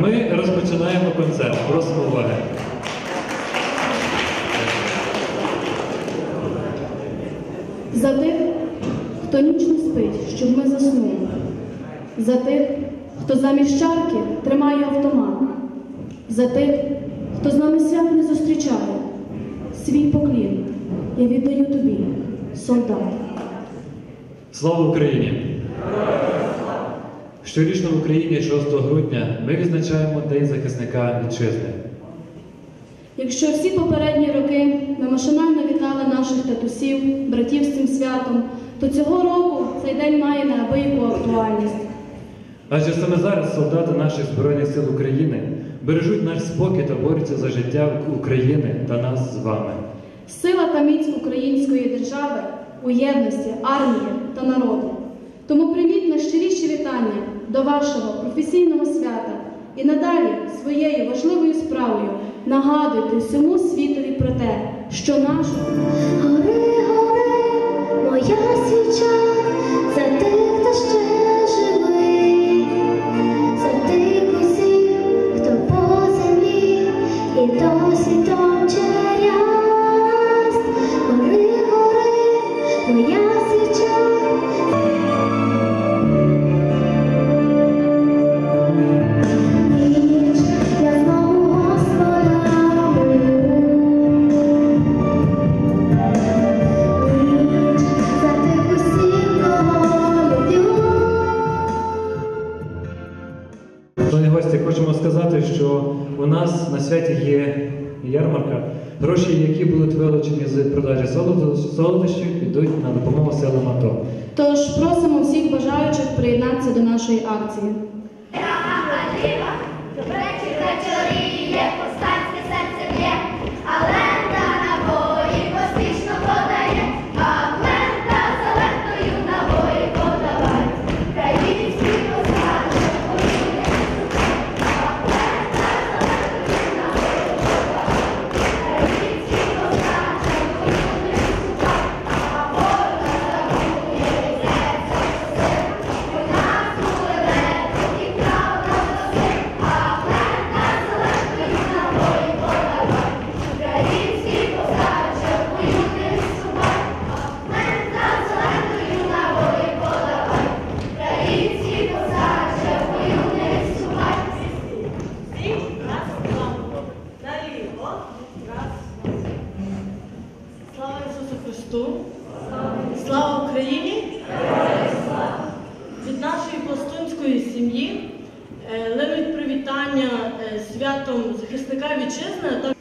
Ми розпочинаємо концерт. Просимо уваги. За тих, хто ніч не спить, щоб ми заснули. За тих, хто замість чарки тримає автомат. За тих, хто з нами свят не зустрічає. Свій поклін я віддаю тобі, солдат. Слава Україні! Щорічно в Україні 6 грудня ми відзначаємо День захисника вітчизни. Якщо всі попередні роки ми машинально вітали наших татусів, братів з цим святом, то цього року цей день має неабияку актуальність. Адже саме зараз солдати наших Збройних сил України бережуть наш спокій та борються за життя України та нас з вами. Сила та міць української держави у єдності армії та народу. Тому вітання до вашого професійного свята і надалі своєю важливою справою нагадуйте всьому світові про те, що наш Гори, гори, моя свіча, Шановні гості, хочемо сказати, що у нас на святі є ярмарка. Гроші, які будуть вилучені з продажі солодощів, підуть на допомогу силам АТО. Тож просимо всіх бажаючих приєднатися до нашої акції. Святом захисника вітчизни. а також